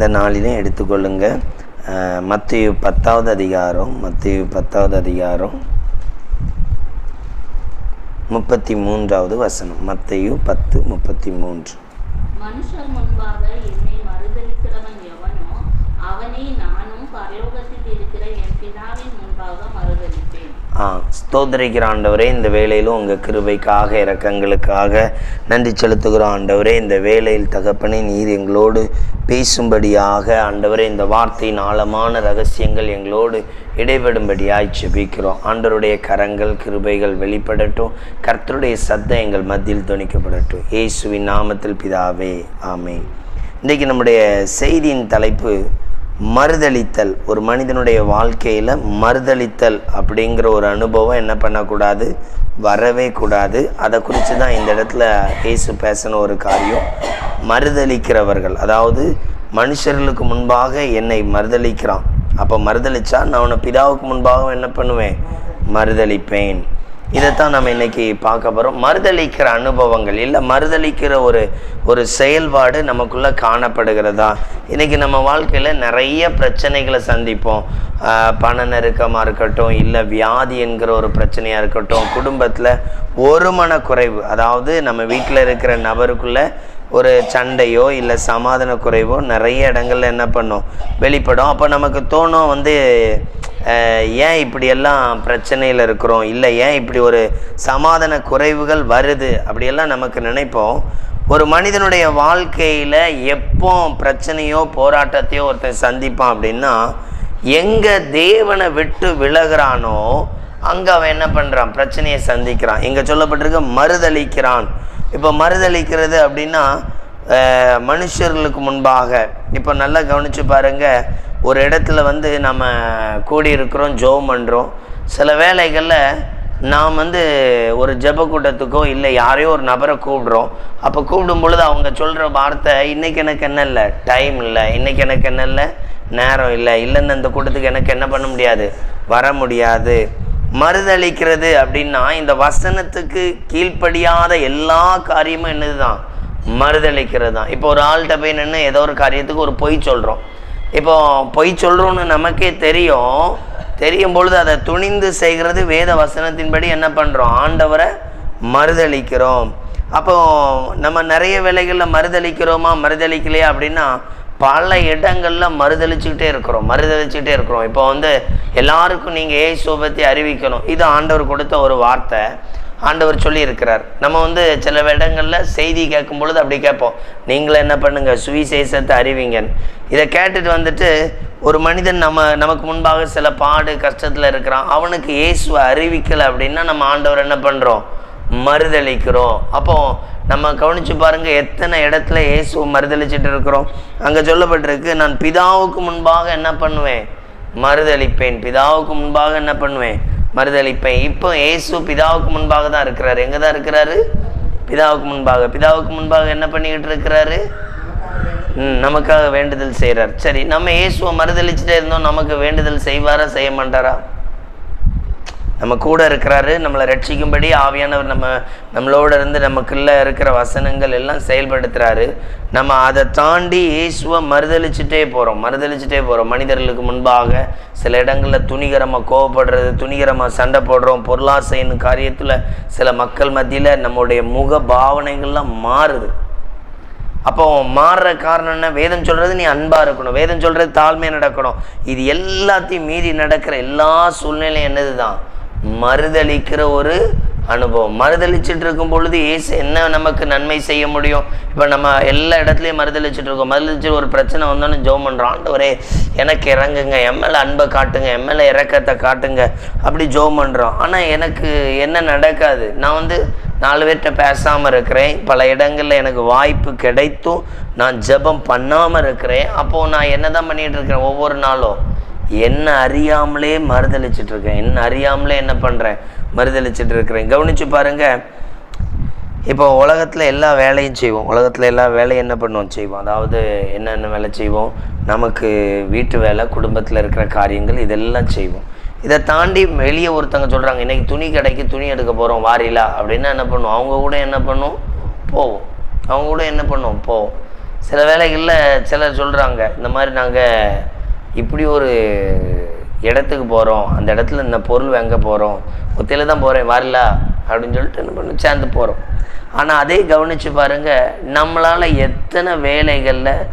இந்த நாளிலே எடுத்துக்கொள்ளுங்க. மத்திய பத்தாவது அதிகாரம் மத்திய பத்தாவது அதிகாரம் முப்பத்தி மூன்றாவது வசனம். மத்தையு பத்து முப்பத்தி மூன்று மனுஷர் முன்பாக என்னை மறுதலிக்கிறவன் எவனோ அவனை நானும் பரலோகத்தில் இருக்கிற என் பிதாவின் முன்பாக மறுதலிப்பேன் ஸ்தோதரிக்கிற ஸ்தோத்திரிக்கிற ஆண்டவரே இந்த வேலையிலும் உங்கள் கிருபைக்காக இறக்கங்களுக்காக நன்றி செலுத்துகிற ஆண்டவரே இந்த வேலையில் தகப்பனே நீர் எங்களோடு பேசும்படியாக ஆண்டவரே இந்த வார்த்தையின் ஆழமான ரகசியங்கள் எங்களோடு இடைபெடும்படியாய் செபிக்கிறோம் ஆண்டவருடைய கரங்கள் கிருபைகள் வெளிப்படட்டும். கர்த்தருடைய சத்தம் எங்கள் மத்தியில் துணிக்கப்படட்டும். இயேசுவின் நாமத்தில் பிதாவே ஆமே இன்றைக்கு நம்முடைய செய்தியின் தலைப்பு மறுதளித்தல். ஒரு மனிதனுடைய வாழ்க்கையில் மறுதளித்தல் அப்படிங்கிற ஒரு அனுபவம் என்ன பண்ணக்கூடாது? வரவே கூடாது. அதை குறித்து தான் இந்த இடத்துல இயேசு பேசின ஒரு காரியம். மறுதளிக்கிறவர்கள். அதாவது மனுஷர்களுக்கு முன்பாக என்னை மறுதளிக்கிறான். அப்போ மறுதளித்தா நான் அவனை பிதாவுக்கு முன்பாக என்ன பண்ணுவேன்? மறுதளிப்பேன். இதைத்தான் நம்ம இன்னைக்கு பார்க்க போகிறோம் மறுதளிக்கிற அனுபவங்கள் இல்லை மறுதளிக்கிற ஒரு ஒரு செயல்பாடு நமக்குள்ளே காணப்படுகிறதா? இன்னைக்கு நம்ம வாழ்க்கையில் நிறைய பிரச்சனைகளை சந்திப்போம். பண நெருக்கமாக இருக்கட்டும் இல்லை வியாதி என்கிற ஒரு பிரச்சனையாக இருக்கட்டும் குடும்பத்தில் ஒரு மன குறைவு அதாவது நம்ம வீட்டில் இருக்கிற நபருக்குள்ளே ஒரு சண்டையோ இல்லை சமாதான குறைவோ நிறைய இடங்கள்ல என்ன பண்ணும்? வெளிப்படும். அப்போ நமக்கு தோணும் வந்து ஏன் இப்படியெல்லாம் பிரச்சனையில் இருக்கிறோம்? இல்லை ஏன் இப்படி ஒரு சமாதான குறைவுகள் வருது? அப்படியெல்லாம் நமக்கு நினைப்போம். ஒரு மனிதனுடைய வாழ்க்கையில் எப்போ பிரச்சனையோ போராட்டத்தையோ ஒருத்தன் சந்திப்பான் அப்படின்னா எங்கே தேவனை விட்டு விலகுறானோ அங்கே அவன் என்ன பண்ணுறான் பிரச்சனையை சந்திக்கிறான். இங்கே சொல்லப்பட்டிருக்க மறுதளிக்கிறான் இப்போ மறுதளிக்கிறது அப்படின்னா மனுஷர்களுக்கு முன்பாக இப்போ நல்லா கவனித்து பாருங்கள் ஒரு இடத்துல வந்து நம்ம கூடி இருக்கிறோம் ஜோம் பண்ணுறோம் சில வேலைகளில் நாம் வந்து ஒரு ஜெப கூட்டத்துக்கோ இல்லை யாரையோ ஒரு நபரை கூப்பிடுறோம். அப்போ கூப்பிடும் பொழுது அவங்க சொல்கிற வார்த்தை இன்றைக்கி எனக்கு என்ன இல்லை டைம் இல்லை இன்னைக்கு எனக்கு என்ன இல்லை நேரம் இல்லை இல்லைன்னு அந்த கூட்டத்துக்கு எனக்கு என்ன பண்ண முடியாது? வர முடியாது. மறுதளிக்கிறது அப்படின்னா இந்த வசனத்துக்கு கீழ்ப்படியாத எல்லா காரியமும் என்னதுதான்? மறுதளிக்கிறது தான் இப்போ ஒரு ஆள்கிட்ட போய் நின்று ஏதோ ஒரு காரியத்துக்கு ஒரு பொய் சொல்கிறோம் இப்போ பொய் சொல்கிறோன்னு நமக்கே தெரியும். தெரியும் பொழுது அதை துணிந்து செய்கிறது வேத வசனத்தின்படி என்ன பண்ணுறோம் ஆண்டவரை மறுதளிக்கிறோம். அப்போ நம்ம நிறைய வேலைகளில் மறுதளிக்கிறோமா? மறுதளிக்கலையா அப்படின்னா பல இடங்களில் மறுதளிச்சுக்கிட்டே இருக்கிறோம் மறுதளிச்சுக்கிட்டே இருக்கிறோம். இப்போ வந்து எல்லாருக்கும் நீங்கள் ஏசுவை பற்றி அறிவிக்கணும். இது ஆண்டவர் கொடுத்த ஒரு வார்த்தை. ஆண்டவர் சொல்லியிருக்கிறார். நம்ம வந்து சில இடங்களில் செய்தி கேட்கும் பொழுது அப்படி கேட்போம். நீங்களும் என்ன பண்ணுங்கள் சுவிசேஷத்தை அறிவிங்கன்னு. இதை கேட்டுட்டு வந்துட்டு ஒரு மனிதன் நம்ம நமக்கு முன்பாக சில பாடு கஷ்டத்தில் இருக்கிறான். அவனுக்கு இயேசுவை அறிவிக்கலை அப்படின்னா நம்ம ஆண்டவர் என்ன பண்ணுறோம் மறுதளிக்கிறோம். அப்போ நம்ம கவனிச்சு பாருங்க எத்தனை இடத்துல இயேசுவை மறுதளிச்சிட்டு இருக்கிறோம் அங்கே சொல்லப்பட்டிருக்கு நான் பிதாவுக்கு முன்பாக என்ன பண்ணுவேன்? மறுதளிப்பேன் பிதாவுக்கு முன்பாக என்ன பண்ணுவேன்? மறுதளிப்பேன் இப்போ இயேசு பிதாவுக்கு முன்பாக தான் இருக்கிறாரு. எங்கே தான் இருக்கிறாரு? பிதாவுக்கு முன்பாக. பிதாவுக்கு முன்பாக என்ன பண்ணிக்கிட்டு இருக்கிறாரு? ம் நமக்காக வேண்டுதல் செய்கிறார் சரி நம்ம இயேசுவை மறுதளிச்சுட்டே இருந்தோம் நமக்கு வேண்டுதல் செய்வாரா செய்ய மாட்டாரா? நம்ம கூட இருக்கிறாரு நம்மளை ரட்சிக்கும்படி ஆவியானவர் நம்ம நம்மளோட இருந்து நமக்குள்ள இருக்கிற வசனங்கள் எல்லாம் செயல்படுத்துறாரு. நம்ம அதை தாண்டி இயேசுவை மறுதளிச்சுட்டே போகிறோம் மறுதளிச்சுட்டே போகிறோம் மனிதர்களுக்கு முன்பாக சில இடங்களில் துணிகரமாக கோவப்படுறது துணிகரமாக சண்டை போடுறோம். பொருளாசைன்னு காரியத்தில் சில மக்கள் மத்தியில் நம்முடைய முக பாவனைகள்லாம் மாறுது. அப்போ மாறுற காரணம் என்ன? வேதம் சொல்கிறது நீ அன்பாக இருக்கணும். வேதம் சொல்கிறது தாழ்மையாக நடக்கணும். இது எல்லாத்தையும் மீறி நடக்கிற எல்லா சூழ்நிலையும் என்னது தான் மறுதளிக்கிற ஒரு அனுபவம். மறுதளிச்சுட்டு இருக்கும் பொழுது ஏசு என்ன நமக்கு நன்மை செய்ய முடியும்? இப்போ நம்ம எல்லா இடத்துலையும் மறுதளிச்சுட்டு இருக்கோம். மறுதளிச்சு ஒரு பிரச்சனை வந்தோன்னு ஜோம் பண்ணுறோம் ஆண்டவரே எனக்கு இறங்குங்க. என் மேலே அன்பை காட்டுங்க. என் மேலே இறக்கத்தை காட்டுங்க. அப்படி ஜோம் பண்ணுறோம் ஆனால் எனக்கு என்ன நடக்காது? நான் வந்து நாலு பேர்கிட்ட பேசாமல் இருக்கிறேன். பல இடங்களில் எனக்கு வாய்ப்பு கிடைத்தும் நான் ஜெபம் பண்ணாமல் இருக்கிறேன். அப்போது நான் என்ன தான் பண்ணிகிட்டு இருக்கிறேன்? ஒவ்வொரு நாளும். என்ன அறியாமலே மறுதளிச்சிட்டு இருக்கேன் என்ன அறியாமலே என்ன பண்ணுறேன் மறுதளிச்சிட்டு இருக்கிறேன் கவனிச்சு பாருங்க. இப்போ உலகத்தில் எல்லா வேலையும் செய்வோம். உலகத்தில் எல்லா வேலையும் என்ன பண்ணுவோம்? செய்வோம். அதாவது என்னென்ன வேலை செய்வோம்? நமக்கு வீட்டு வேலை குடும்பத்தில் இருக்கிற காரியங்கள் இதெல்லாம் செய்வோம். இதை தாண்டி வெளியே ஒருத்தங்க சொல்கிறாங்க இன்றைக்கி துணி கடைக்கு துணி எடுக்க போகிறோம் வாரிலா? அப்படின்னா என்ன பண்ணுவோம்? அவங்க கூட என்ன பண்ணுவோம்? போவோம். அவங்க கூட என்ன பண்ணுவோம்? போவோம். சில வேலைகளில் சிலர் சொல்கிறாங்க இந்த மாதிரி நாங்கள் இப்படி ஒரு இடத்துக்கு போகிறோம் அந்த இடத்துல இந்த பொருள் வாங்க போகிறோம் ஒத்தையில் தான் போகிறேன் வரலா? அப்படின்னு சொல்லிட்டு என்ன பண்ண சேர்ந்து போகிறோம் ஆனால் அதே கவனித்து பாருங்கள் நம்மளால் எத்தனை வேலைகளில்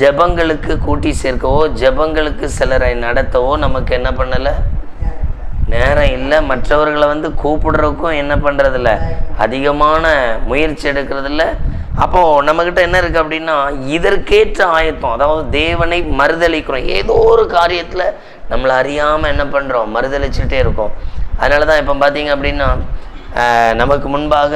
ஜெபங்களுக்கு கூட்டி சேர்க்கவோ ஜெபங்களுக்கு சிலரை நடத்தவோ நமக்கு என்ன பண்ணலை? நேரம் இல்லை. மற்றவர்களை வந்து கூப்பிடுறதுக்கும் என்ன பண்ணுறதில்ல அதிகமான முயற்சி எடுக்கிறதில்ல. அப்போது நம்மக்கிட்ட என்ன இருக்குது அப்படின்னா இதற்கேற்ற ஆயத்தம் அதாவது தேவனை மறுதளிக்கிறோம் ஏதோ ஒரு காரியத்தில் நம்மளை அறியாமல் என்ன பண்ணுறோம் மறுதளிச்சுட்டே இருக்கோம். அதனால தான் இப்போ பார்த்தீங்க அப்படின்னா நமக்கு முன்பாக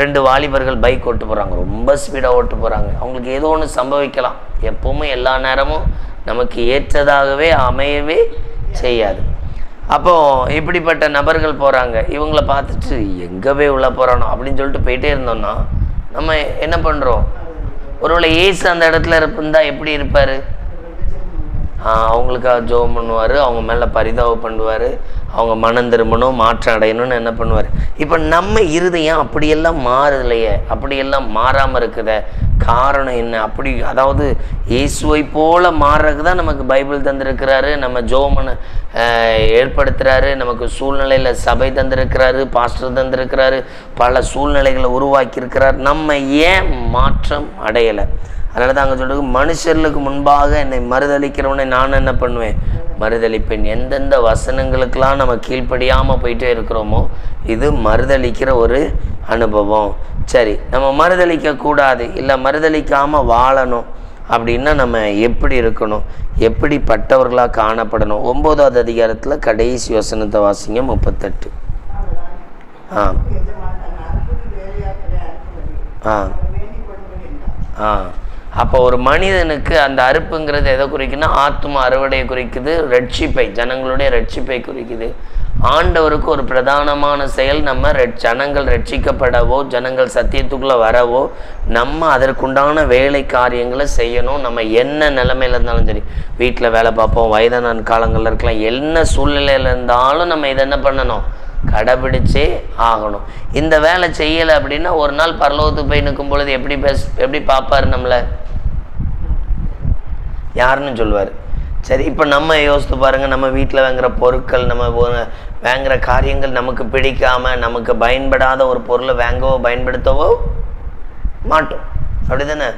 ரெண்டு வாலிபர்கள் பைக் ஓட்டு போகிறாங்க ரொம்ப ஸ்பீடாக ஓட்டு போகிறாங்க அவங்களுக்கு ஏதோ ஒன்று சம்பவிக்கலாம். எப்போவுமே எல்லா நேரமும் நமக்கு ஏற்றதாகவே அமையவே செய்யாது. அப்போது இப்படிப்பட்ட நபர்கள் போகிறாங்க இவங்கள பார்த்துட்டு எங்கே போய் உள்ளே போகிறானோ அப்படின்னு சொல்லிட்டு போயிட்டே இருந்தோம்னா நம்ம என்ன பண்ணுறோம் ஒருவேளை ஏசு அந்த இடத்துல இருந்தால் எப்படி இருப்பார்? அவங்களுக்காக ஜோம் பண்ணுவார் அவங்க மேலே பரிதாபம் பண்ணுவார் அவங்க மனம் திரும்பணும் மாற்றம் அடையணும்னு என்ன பண்ணுவார்? இப்போ நம்ம இருதயம் அப்படியெல்லாம் மாறுதில்லையே அப்படியெல்லாம் மாறாமல் இருக்குதே காரணம் என்ன? அப்படி அதாவது இயேசுவை போல் மாறுறதுக்கு தான் நமக்கு பைபிள் தந்திருக்கிறாரு நம்ம ஜோமனை ஏற்படுத்துகிறாரு நமக்கு சூழ்நிலையில் சபை தந்திருக்கிறாரு பாஸ்டர் தந்திருக்கிறாரு பல சூழ்நிலைகளை உருவாக்கியிருக்கிறார். நம்ம ஏன் மாற்றம் அடையலை? அதனால தான் அங்கே சொல்றது மனுஷர்களுக்கு முன்பாக என்னை மறுதளிக்கிறவனை நான் என்ன பண்ணுவேன்? மறுதளிப்பேன் எந்தெந்த வசனங்களுக்கெல்லாம் நம்ம கீழ்ப்படியாமல் போயிட்டே இருக்கிறோமோ இது மறுதளிக்கிற ஒரு அனுபவம். சரி நம்ம மறுதளிக்க கூடாது இல்லை மறுதளிக்காமல் வாழணும் அப்படின்னா நம்ம எப்படி இருக்கணும்? எப்படிப்பட்டவர்களாக காணப்படணும்? ஒம்போதாவது அதிகாரத்தில் கடைசி வசனத்தை வாசிங்க முப்பத்தெட்டு. ஆ. ஆ. ஆ. அப்போ ஒரு மனிதனுக்கு அந்த அறுப்புங்கிறது எதை குறிக்குன்னா ஆத்மா அறுவடையை குறிக்குது ரட்சிப்பை ஜனங்களுடைய ரட்சிப்பை குறிக்குது. ஆண்டவருக்கு ஒரு பிரதானமான செயல் நம்ம ஜனங்கள் ரட்சிக்கப்படவோ ஜனங்கள் சத்தியத்துக்குள்ளே வரவோ நம்ம அதற்குண்டான வேலை காரியங்களை செய்யணும். நம்ம என்ன நிலைமையில இருந்தாலும் சரி வீட்டில் வேலை பார்ப்போம் வயதான காலங்களில் இருக்கலாம் என்ன சூழ்நிலையில் இருந்தாலும் நம்ம இதை என்ன பண்ணணும்? கடைபிடிச்சே ஆகணும். இந்த வேலை செய்யலை அப்படின்னா ஒரு நாள் பரலோகத்துக்கு போய் நிற்கும் பொழுது எப்படி பேச எப்படி பார்ப்பார் நம்மளை? யாருன்னு சொல்லுவார். சரி இப்போ நம்ம யோசித்து பாருங்கள் நம்ம வீட்டில் வாங்குற பொருட்கள் நம்ம வாங்குகிற வாங்குற காரியங்கள் நமக்கு பிடிக்காம நமக்கு பயன்படாத ஒரு பொருளை வாங்கவோ பயன்படுத்தவோ மாட்டோம். அப்படிதானே?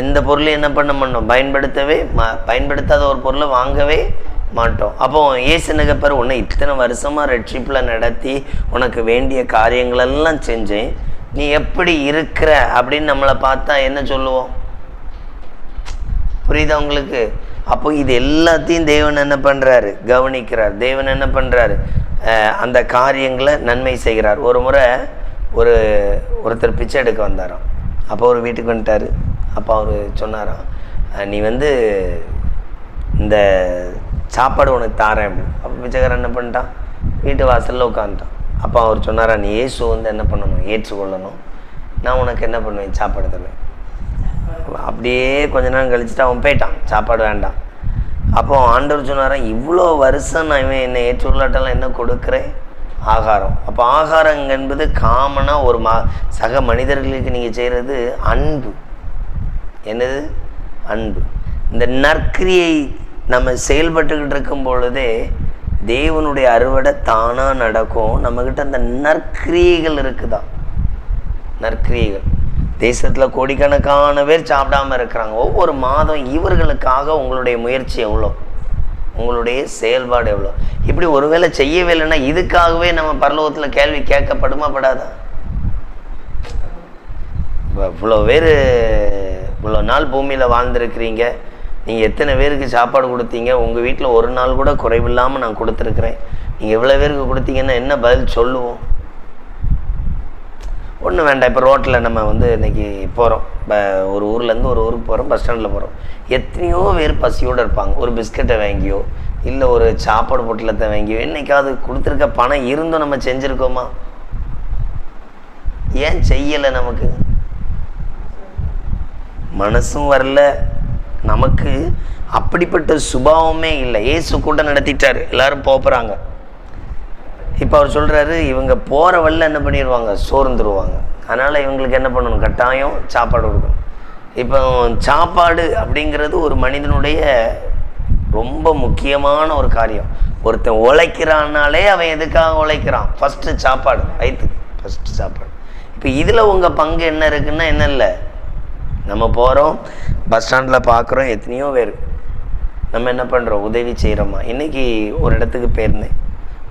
எந்த பொருளையும் என்ன பண்ண மாட்டோம்? பயன்படுத்தவே மா பயன்படுத்தாத ஒரு பொருளை வாங்கவே மாட்டோம். அப்போ ஏசு நகப்பர் உன்னை இத்தனை வருஷமாக ரட்சிப்பில் நடத்தி உனக்கு வேண்டிய காரியங்களெல்லாம் செஞ்சேன். நீ எப்படி இருக்கிற? அப்படின்னு நம்மளை பார்த்தா என்ன சொல்லுவோம்? புரியுதா உங்களுக்கு? அப்போ இது எல்லாத்தையும் தேவன் என்ன பண்ணுறாரு கவனிக்கிறார். தேவன் என்ன பண்ணுறாரு அந்த காரியங்களை நன்மை செய்கிறார். ஒரு முறை ஒரு ஒருத்தர் பிச்சை எடுக்க வந்தாராம். அப்போ ஒரு வீட்டுக்கு வந்துட்டார். அப்போ அவர் சொன்னாராம் நீ வந்து இந்த சாப்பாடு உனக்கு தாரேன் அப்படின்னு. அப்போ பிச்சைக்காரன் என்ன பண்ணிட்டான்? வீட்டு வாசலில் உட்காந்துட்டான் அப்போ அவர் சொன்னாரா நீ ஏசு வந்து என்ன பண்ணணும்? ஏற்றுக்கொள்ளணும். நான் உனக்கு என்ன பண்ணுவேன்? சாப்பாடு தருவேன். அப்படியே கொஞ்ச நேரம் கழிச்சுட்டு அவன் போயிட்டான். சாப்பாடு வேண்டாம். அப்போ ஆண்டவர் சொன்னாரா இவ்வளோ வருஷம் நான் இவன் என்னை ஏற்றுள்ளாட்டெல்லாம் என்ன கொடுக்குறேன்? ஆகாரம். அப்போ ஆகாரம் என்பது காமனாக ஒரு மா சக மனிதர்களுக்கு நீங்கள் செய்கிறது அன்பு. என்னது? அன்பு. இந்த நற்கிரியை நம்ம செயல்பட்டுக்கிட்டு இருக்கும் பொழுதே தேவனுடைய அறுவடை தானாக நடக்கும். நம்மக்கிட்ட அந்த நற்கிரியைகள் இருக்குதா? நற்கிரியைகள். தேசத்தில் கோடிக்கணக்கான பேர் சாப்பிடாம இருக்கிறாங்க. ஒவ்வொரு மாதம் இவர்களுக்காக உங்களுடைய முயற்சி எவ்வளோ? உங்களுடைய செயல்பாடு எவ்வளோ? இப்படி ஒருவேளை செய்யவே இல்லைன்னா இதுக்காகவே நம்ம பரலோகத்தில் கேள்வி கேட்கப்படுமா படாதா? இவ்வளோ பேர் இவ்வளோ நாள் பூமியில் வாழ்ந்துருக்கிறீங்க. நீங்கள் எத்தனை பேருக்கு சாப்பாடு கொடுத்தீங்க? உங்கள் வீட்டில் ஒரு நாள் கூட குறைவில்லாமல் நான் கொடுத்துருக்குறேன். நீங்கள் எவ்வளோ பேருக்கு கொடுத்தீங்கன்னா என்ன பதில் சொல்லுவோம்? ஒன்றும் வேண்டாம். இப்போ ரோட்டில் நம்ம வந்து இன்றைக்கி போகிறோம் இப்போ ஒரு ஊர்லேருந்து ஒரு ஊருக்கு போகிறோம் பஸ் ஸ்டாண்டில் போகிறோம் எத்தனையோ பேர் பசியோடு இருப்பாங்க. ஒரு பிஸ்கட்டை வாங்கியோ இல்லை ஒரு சாப்பாடு பொட்டலத்தை வாங்கியோ என்றைக்காவது கொடுத்துருக்க பணம் இருந்தும் நம்ம செஞ்சுருக்கோமா? ஏன் செய்யலை நமக்கு? மனசும் வரல. நமக்கு அப்படிப்பட்ட சுபாவமே இல்லை. ஏசு கூட்டம் நடத்திட்டார். எல்லாரும் போகிறாங்க இப்போ அவர் சொல்கிறாரு இவங்க போகிற வழியில் என்ன பண்ணிடுவாங்க சோர்ந்துருவாங்க. அதனால் இவங்களுக்கு என்ன பண்ணணும்? கட்டாயம் சாப்பாடு கொடுக்கணும். இப்போ சாப்பாடு அப்படிங்கிறது ஒரு மனிதனுடைய ரொம்ப முக்கியமான ஒரு காரியம். ஒருத்தன் உழைக்கிறான்னாலே அவன் எதுக்காக உழைக்கிறான்? ஃபஸ்ட்டு சாப்பாடு வயிற்றுக்கு ஃபஸ்ட்டு சாப்பாடு. இப்போ இதில் உங்கள் பங்கு என்ன இருக்குன்னா என்ன இல்லை? நம்ம போகிறோம் பஸ் ஸ்டாண்டில் பார்க்குறோம் எத்தனையோ பேர். நம்ம என்ன பண்ணுறோம் உதவி செய்கிறோமா இன்றைக்கி ஒரு இடத்துக்கு போயிருந்தேன்.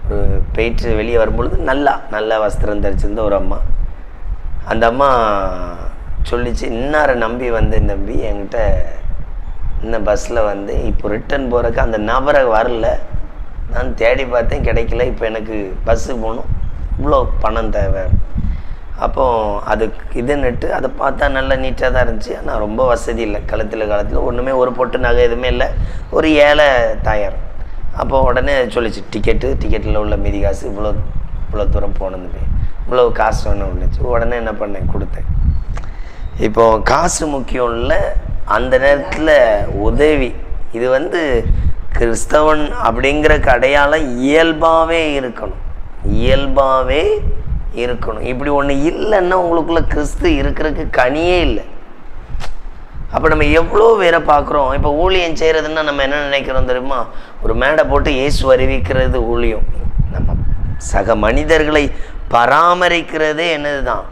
ஒரு போயிட்டு வெளியே வரும்பொழுது நல்லா நல்ல வஸ்திரம் தரிச்சிருந்த ஒரு அம்மா. அந்த அம்மா சொல்லிச்சு இன்னாரை நம்பி வந்தேன் தம்பி என்கிட்ட இந்த பஸ்ஸில் வந்து இப்போ ரிட்டர்ன் போகிறக்கு அந்த நபரை வரல. நான் தேடி பார்த்தேன் கிடைக்கல. இப்போ எனக்கு பஸ்ஸு போகணும். இவ்வளோ பணம் தேவை. அப்போ அதுக்கு இதுன்னுட்டு அதை பார்த்தா நல்லா நீட்டாக தான் இருந்துச்சு. ஆனால் ரொம்ப வசதி இல்லை. கழுத்தில் காலத்தில் ஒன்றுமே ஒரு பொட்டு நகை எதுவுமே இல்லை. ஒரு ஏழை தாயார். அப்போ உடனே சொல்லிச்சு டிக்கெட்டு டிக்கெட்டில் உள்ள மீதி காசு இவ்வளோ இவ்வளோ தூரம் போனதுமே இவ்வளோ காசு வேணும் இருந்துச்சு உடனே என்ன பண்ணேன் கொடுத்தேன். இப்போ காசு முக்கியம் இல்லை. அந்த நேரத்தில் உதவி. இது வந்து கிறிஸ்தவன் அப்படிங்கிற அடையாளம் இயல்பாகவே இருக்கணும். இயல்பாகவே இருக்கணும். இப்படி ஒன்று இல்லைன்னா உங்களுக்குள்ள கிறிஸ்து இருக்கிறதுக்கு கனியே இல்லை. அப்போ நம்ம எவ்வளோ பேரை பார்க்குறோம்? இப்போ ஊழியம் செய்கிறதுன்னா நம்ம என்ன நினைக்கிறோம் தெரியுமா? ஒரு மேடை போட்டு இயேசு அறிவிக்கிறது ஊழியம். நம்ம சக மனிதர்களை பராமரிக்கிறதே என்னது தான்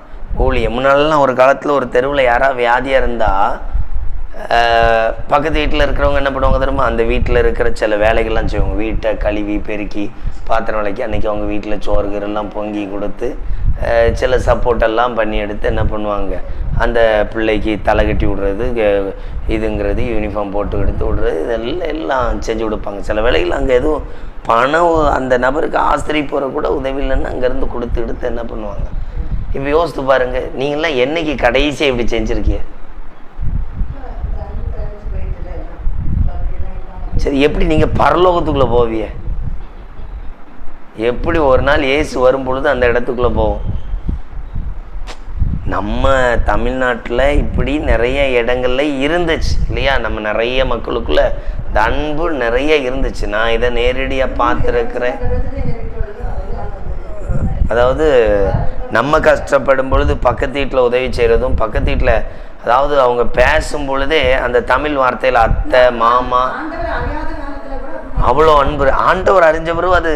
ஊழியம். முன்னாலெல்லாம் ஒரு காலத்தில் ஒரு தெருவில் யாராவது வியாதியாக இருந்தால் பக்கத்து வீட்டில் இருக்கிறவங்க என்ன பண்ணுவாங்க தெரியுமா? அந்த வீட்டில் இருக்கிற சில வேலைகள்லாம் செய்வாங்க. வீட்டை கழுவி பெருக்கி பாத்திரம் விளக்கி அன்றைக்கி அவங்க வீட்டில் சோறு கீரெல்லாம் பொங்கி கொடுத்து சில சப்போர்ட் எல்லாம் பண்ணி எடுத்து என்ன பண்ணுவாங்க? அந்த பிள்ளைக்கு தலை கட்டி விடுறது இதுங்கிறது யூனிஃபார்ம் போட்டு எடுத்து விடுறது இதெல்லாம் எல்லாம் செஞ்சு கொடுப்பாங்க. சில வேலைகள் அங்கே எதுவும் பணம் அந்த நபருக்கு ஆஸ்திரி போகிற கூட உதவி இல்லைன்னா அங்கேருந்து கொடுத்து எடுத்து என்ன பண்ணுவாங்க? இப்போ யோசித்து பாருங்கள் நீங்களாம் என்னைக்கு கடைசியாக இப்படி செஞ்சுருக்கீங்க? சரி எப்படி நீங்கள் பரலோகத்துக்குள்ளே போவிய எப்படி ஒரு நாள் ஏசு வரும் பொழுது அந்த இடத்துக்குள்ளே போவோம்? நம்ம தமிழ்நாட்டில் இப்படி நிறைய இடங்கள்ல இருந்துச்சு இல்லையா? நம்ம நிறைய மக்களுக்குள்ள இந்த அன்பு நிறைய இருந்துச்சு. நான் இதை நேரடியாக பார்த்துருக்கிறேன். அதாவது நம்ம கஷ்டப்படும் பொழுது பக்கத்து வீட்டில் உதவி செய்கிறதும் பக்கத்து வீட்டில் அதாவது அவங்க பேசும் பொழுதே அந்த தமிழ் வார்த்தையில் அத்தை மாமா அவ்வளோ அன்பு. ஆண்டவர் அறிஞ்சவரும் அது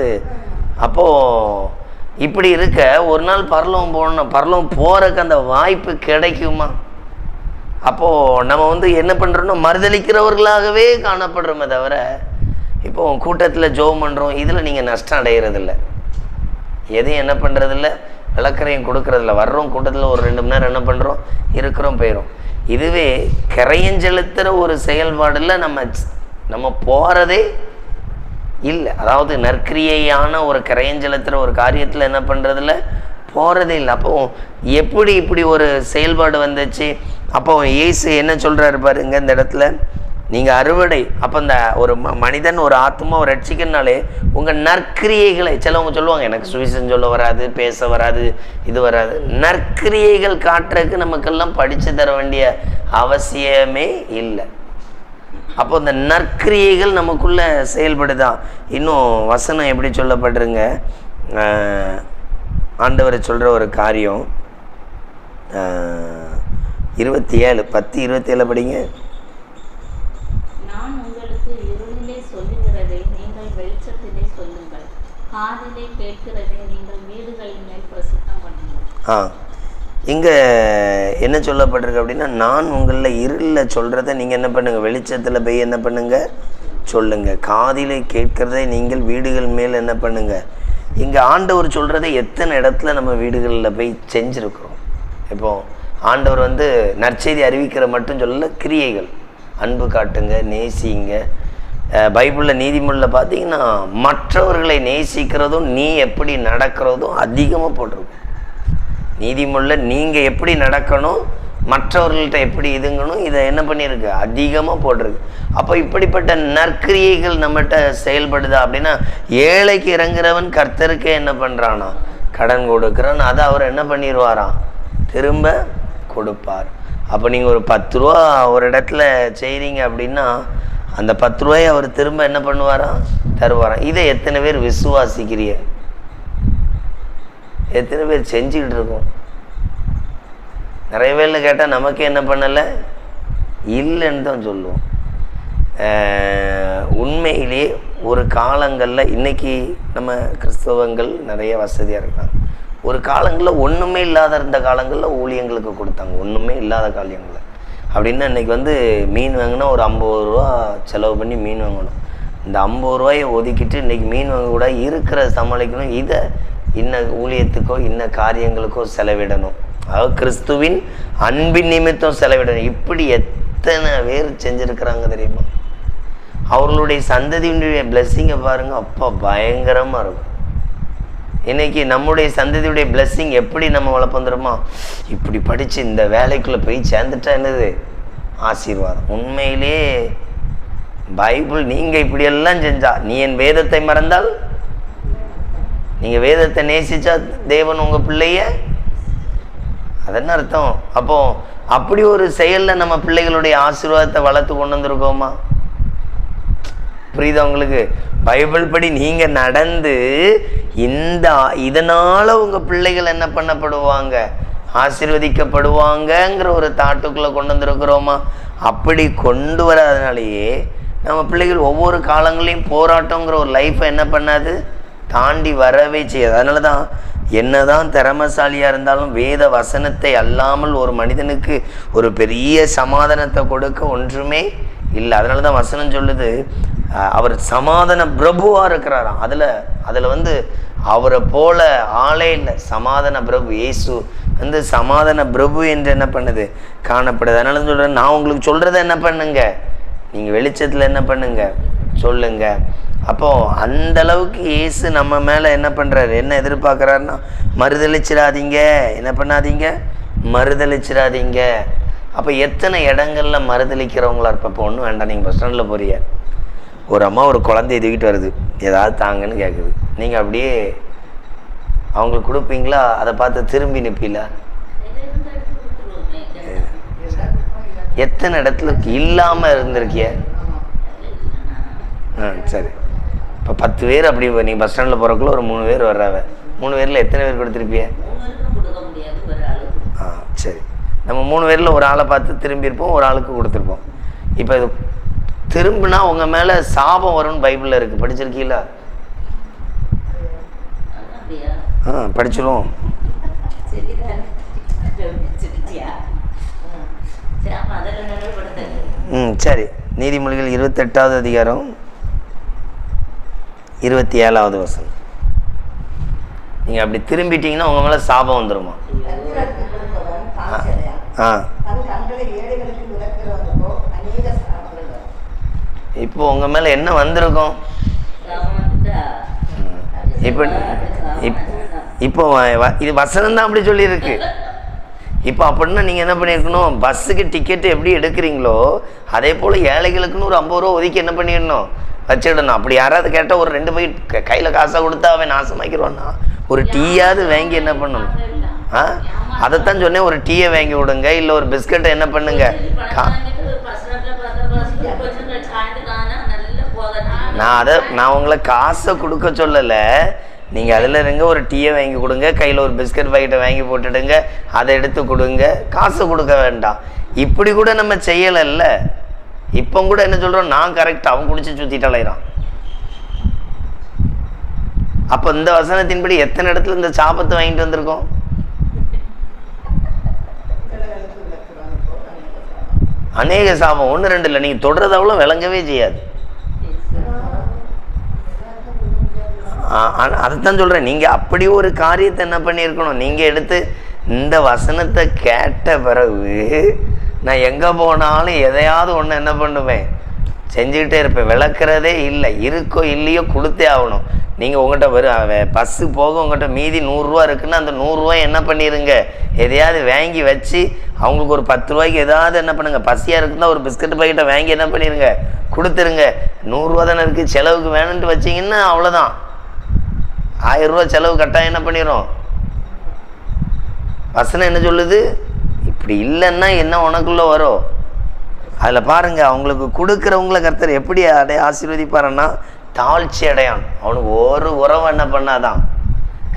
அப்போது இப்படி இருக்க ஒரு நாள் பரலவம் போகணும் பரலவம் போகிறக்கு அந்த வாய்ப்பு கிடைக்குமா? அப்போது நம்ம வந்து என்ன பண்ணுறோன்னா மறுதளிக்கிறவர்களாகவே காணப்படுறோமே தவிர இப்போ கூட்டத்தில் ஜோம் பண்ணுறோம் இதில் நீங்கள் நஷ்டம் அடைகிறதில்ல எதையும் என்ன பண்ணுறதில்ல விளக்கரையும் கொடுக்கறதில்ல. வர்றோம் கூட்டத்தில் ஒரு ரெண்டு மணி நேரம் என்ன பண்ணுறோம் இருக்கிறோம் போயிடும் இதுவே கரையஞ்செலுத்துகிற ஒரு செயல்பாடில் நம்ம நம்ம போகிறதே இல்லை. அதாவது நற்கிரியையான ஒரு கரையஞ்சலத்தில் ஒரு காரியத்தில் என்ன பண்ணுறதில்ல போகிறதே இல்லை. அப்போ எப்படி இப்படி ஒரு செயல்பாடு வந்துச்சு? அப்போ இயேசு என்ன சொல்கிறாரு பாருங்க இந்த இடத்துல? நீங்கள் அறுவடை. அப்போ இந்த ஒரு ம மனிதன் ஒரு ஆத்மாவை ரட்சிக்கனாலே உங்கள் நற்கிரியைகளை சிலவங்க சொல்லுவாங்க எனக்கு சுவிசம் சொல்ல வராது பேச வராது இது வராது. நற்கிரியைகள் காட்டுறதுக்கு நமக்கெல்லாம் படித்து தர வேண்டிய அவசியமே இல்லை. அப்போ இந்த நற்கிரியைகள் நமக்குள்ள செயல்படுதா? இன்னும் வசனம் எப்படி சொல்லப்படுறங்க ஆண்டவர் சொல்கிற ஒரு காரியம். இருபத்தி ஏழு பத்து இருபத்தி ஏழு படிங்க ஆ. இங்கே என்ன சொல்லப்பட்டிருக்கு அப்படின்னா நான் உங்களில் இருளில் சொல்கிறத நீங்கள் என்ன பண்ணுங்கள் வெளிச்சத்தில் போய் என்ன பண்ணுங்கள் சொல்லுங்கள் காதில் கேட்கிறதை நீங்கள் வீடுகள் மேல் என்ன பண்ணுங்கள் இங்கே ஆண்டவர் சொல்கிறத எத்தனை இடத்துல நம்ம வீடுகளில் போய் செஞ்சுருக்குறோம்? இப்போது ஆண்டவர் வந்து நற்செய்தி அறிவிக்கிற மட்டும் சொல்லல கிரியைகள். அன்பு காட்டுங்க நேசிங்க. பைபிளில் நீதிமொழியில் பார்த்தீங்கன்னா மற்றவர்களை நேசிக்கிறதும் நீ எப்படி நடக்கிறதும் அதிகமாக போட்டிருக்கும் நீதிமொழியில் நீங்கள் எப்படி நடக்கணும் மற்றவர்கள்ட்ட எப்படி இதுங்கணும் இதை என்ன பண்ணியிருக்கு? அதிகமாக போட்டிருக்கு. அப்போ இப்படிப்பட்ட நற்கிரியைகள் நம்மகிட்ட செயல்படுதா அப்படின்னா ஏழைக்கு இறங்குறவன் கர்த்தருக்கே என்ன பண்ணுறானா கடன் கொடுக்குறான். அதை அவர் என்ன பண்ணிடுவாராம் திரும்ப கொடுப்பார். அப்போ நீங்கள் ஒரு பத்து ரூபா ஒரு இடத்துல செய்கிறீங்க அப்படின்னா அந்த பத்து ரூபாயை அவர் திரும்ப என்ன பண்ணுவாராம்? தருவாராம். இதை எத்தனை பேர் விசுவாசிக்கிறீர்கள்? எத்தனை பேர் செஞ்சுக்கிட்டு இருக்கோம்? நிறைய பேர்னு கேட்டால் நமக்கு என்ன பண்ணலை? இல்லைன்னு தான் சொல்லுவோம். உண்மையிலே உண்மையிலேயே ஒரு காலங்களில் இன்னைக்கு நம்ம கிறிஸ்தவங்கள் நிறைய வசதியாக இருக்காங்க. ஒரு காலங்களில் ஒன்றுமே இல்லாத இருந்த காலங்களில் ஊழியங்களுக்கு கொடுத்தாங்க. ஒன்றுமே இல்லாத காலங்களில். அப்படின்னா இன்னைக்கு வந்து மீன் வாங்கினா ஒரு ஐம்பது ரூபா செலவு பண்ணி மீன் வாங்கணும். இந்த ஐம்பது ரூபாயை ஒதுக்கிட்டு இன்றைக்கி மீன் வாங்க கூட இருக்கிற சமாளிக்கணும். இதை இன்ன ஊழியத்துக்கோ இன்ன காரியங்களுக்கோ செலவிடணும். அதாவது கிறிஸ்துவின் அன்பின் நிமித்தம் செலவிடணும். இப்படி எத்தனை பேர் செஞ்சுருக்கிறாங்க தெரியுமா? அவர்களுடைய சந்ததியினுடைய பிளெஸ்ஸிங்கை பாருங்க அப்பா பயங்கரமாக இருக்கும். இன்னைக்கு நம்முடைய சந்ததியுடைய blessing எப்படி நம்ம வளர்ப்போம் இப்படி படித்து இந்த வேலைக்குள்ளே போய் சேர்ந்துட்டா என்னது? ஆசீர்வாதம். உண்மையிலே பைபிள் நீங்கள் இப்படியெல்லாம் செஞ்சா நீ என் வேதத்தை மறந்தால் நீங்கள் வேதத்தை நேசித்தா தேவன் உங்கள் பிள்ளைய? அதென்ன அர்த்தம்? அப்போது அப்படி ஒரு செயலில் நம்ம பிள்ளைகளுடைய ஆசீர்வாதத்தை வளர்த்து கொண்டு வந்திருக்கோமா? புரியுதா உங்களுக்கு? பைபிள் படி நீங்கள் நடந்து இந்த இதனால் உங்கள் பிள்ளைகள் என்ன பண்ணப்படுவாங்க? ஆசீர்வதிக்கப்படுவாங்கங்கிற ஒரு தாட்டுக்குள்ளே கொண்டு வந்திருக்கிறோமா? அப்படி கொண்டு வராதனாலேயே நம்ம பிள்ளைகள் ஒவ்வொரு காலங்களையும் போராட்டங்கிற ஒரு லைஃப்பை என்ன பண்ணாது? தாண்டி வரவே செய்யாது. அதனால தான் என்னதான் திறமசாலியாக இருந்தாலும் வேத வசனத்தை அல்லாமல் ஒரு மனிதனுக்கு ஒரு பெரிய சமாதானத்தை கொடுக்க ஒன்றுமே இல்லை. அதனால தான் வசனம் சொல்லுது அவர் சமாதான பிரபுவாக இருக்கிறாராம். அதில் அதில் வந்து அவரை போல ஆளே இல்லை. சமாதான பிரபு இயேசு வந்து சமாதான பிரபு என்று என்ன பண்ணுது? காணப்படுது. அதனால தான் சொல்கிறேன் நான் உங்களுக்கு சொல்கிறத என்ன பண்ணுங்க? நீங்கள் வெளிச்சத்தில் என்ன பண்ணுங்க? சொல்லுங்கள் அப்போ அந்த அளவுக்கு இயேசு நம்ம மேலே என்ன பண்ணுறாரு என்ன எதிர்பார்க்குறாருன்னா மறுதளிச்சிடாதீங்க என்ன பண்ணாதீங்க? மறுதளிச்சிடாதீங்க அப்போ எத்தனை இடங்கள்ல மறுதளிக்கிறவங்களா இருப்ப இப்போ ஒன்றும் வேண்டாம் நீங்கள் பஸ் ஸ்டாண்டில் போறீங்க. ஒரு அம்மா ஒரு குழந்தைய தூக்கிட்டு வருது. ஏதாவது தாங்கன்னு கேட்குது நீங்கள் அப்படியே அவங்களுக்கு கொடுப்பீங்களா? அதை பார்த்து திரும்பி நிற்பீங்களா எத்தனை இடத்துல இல்லாமல் இருந்திருக்கிய? ஆ சரி. இப்போ பத்து பேர் அப்படி நீ பஸ் ஸ்டாண்டில் போகிறக்குள்ள ஒரு மூணு பேர் வர்றாவ. மூணு பேரில் எத்தனை பேர் கொடுத்துருப்பிய? ஆ சரி. நம்ம மூணு பேரில் ஒரு ஆளை பார்த்து திரும்பியிருப்போம் ஒரு ஆளுக்கு கொடுத்துருப்போம். இப்போ இது திரும்பினா உங்கள் மேலே சாபம் வரும்னு பைபிளில் இருக்குது படிச்சிருக்கீங்களா? ஆ படிச்சிருவோம். ம் சரி. நீதிமொழிகள் இருபத்தெட்டாவது அதிகாரம். இருபத்தி ஏழாவது வசனம். நீங்கள் அப்படி திரும்பிட்டீங்கன்னா உங்கள் மேலே சாபம் வந்துருமா? ஆ. இப்போ உங்கள் மேலே என்ன வந்திருக்கும்? இப்போ இப் இப்போ இது வசனம் தான் அப்படி சொல்லியிருக்கு. இப்போ அப்படின்னா நீங்கள் என்ன பண்ணியிருக்கணும்? பஸ்ஸுக்கு டிக்கெட்டு எப்படி எடுக்கிறீங்களோ அதே போல் ஏழைகளுக்குன்னு ஒரு ஐம்பது ரூபா ஒதுக்கி என்ன பண்ணிடணும்? வச்சிடணும். அப்படி யாராவது கேட்டால் ஒரு ரெண்டு போய் கையில் காசாக கொடுத்தா அவன் நாசமாக்கிடுவான்னா? ஒரு டீயாவது வாங்கி என்ன பண்ணணும்? ஆ? அதைத்தான் சொன்னேன். ஒரு டீயை வாங்கி விடுங்க. இல்லை ஒரு பிஸ்கட்டை என்ன பண்ணுங்க? கா நான் அதை நான் உங்களை காசை கொடுக்க சொல்லலை. நீங்கள் அதில் இருங்க. ஒரு டீயை வாங்கி கொடுங்க. கையில் ஒரு பிஸ்கட் பாக்கெட்டை வாங்கி போட்டுடுங்க. அதை எடுத்து கொடுங்க. காசு கொடுக்க வேண்டாம். இப்படி கூட நம்ம செய்யலைல்ல. இப்போ கூட என்ன சொல்கிறோம் நான் கரெக்ட் அவன் குடிச்சு சுற்றிட்டு அலைகிறான் அப்போ இந்த வசனத்தின்படி எத்தனை இடத்துல இந்த சாபத்தை வாங்கிட்டு வந்திருக்கோம்? அநேக சாபம். ஒன்று ரெண்டு இல்லை. நீங்கள் தொடுறது அவ்வளோ விளங்கவே செய்யாது. அதைத்தான் சொல்கிறேன் நீங்கள் அப்படி ஒரு காரியத்தை என்ன பண்ணியிருக்கணும்? நீங்கள் எடுத்து இந்த வசனத்தை கேட்ட பிறகு நான் எங்கே போனாலும் எதையாவது ஒன்று என்ன பண்ணுவேன்? செஞ்சுக்கிட்டே இருப்பேன். விளக்குறதே இல்லை. இருக்கோ இல்லையோ கொடுத்தே ஆகணும். நீங்கள் உங்கள்கிட்ட வரும் பஸ்ஸு போக உங்கள்கிட்ட மீதி நூறுரூவா இருக்குன்னா அந்த நூறுரூவா என்ன பண்ணிடுங்க எதையாவது வாங்கி வச்சு அவங்களுக்கு ஒரு பத்து ரூபாய்க்கு ஏதாவது என்ன பண்ணுங்கள் பசியாக இருக்குன்னா ஒரு பிஸ்கட் பாக்கெட்டை வாங்கி என்ன பண்ணிடுங்க கொடுத்துருங்க. நூறுரூவா தானே இருக்குது செலவுக்கு வேணும்ட்டு வச்சிங்கன்னா அவ்வளோதான் ஆயிரம் ரூபா செலவு கட்டாயம் என்ன பண்ணிடும் வசனம் என்ன சொல்லுது? அப்படி இல்லைன்னா என்ன உனக்குள்ளே வரும்? அதில் பாருங்கள் அவங்களுக்கு கொடுக்குறவங்கள கர்த்தர் எப்படி அடைய ஆசீர்வதிப்பாருன்னா தாழ்ச்சி அடையான் அவனுக்கு ஒரு உறவு என்ன பண்ணாதான்.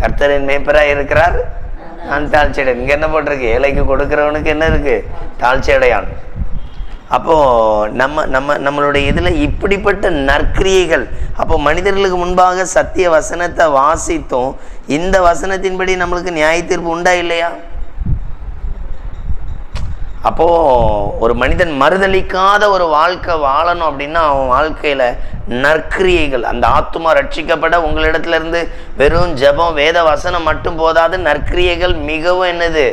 கர்த்தரின் மேய்ப்பராக இருக்கிறார். நான் தாழ்ச்சி அடையான் இங்கே என்ன போட்டிருக்கு? ஏழைக்கு கொடுக்குறவனுக்கு என்ன இருக்குது தாழ்ச்சி அடையான் அப்போது நம்ம நம்ம நம்மளுடைய இதில் இப்படிப்பட்ட நற்கிரியைகள் அப்போ மனிதர்களுக்கு முன்பாக சத்திய வசனத்தை வாசித்தோம். இந்த வசனத்தின்படி நம்மளுக்கு நியாய தீர்ப்பு உண்டா இல்லையா? அப்போது ஒரு மனிதன் மறுதளிக்காத ஒரு வாழ்க்கை வாழணும் அப்படின்னா அவன் வாழ்க்கையில் நற்கிரியைகள் அந்த ஆத்துமா ரட்சிக்கப்பட உங்களிடத்துல இருந்து வெறும் ஜெபம் வேத வசனம் மட்டும் போதாது நற்கிரியைகள் மிகவும் என்னது?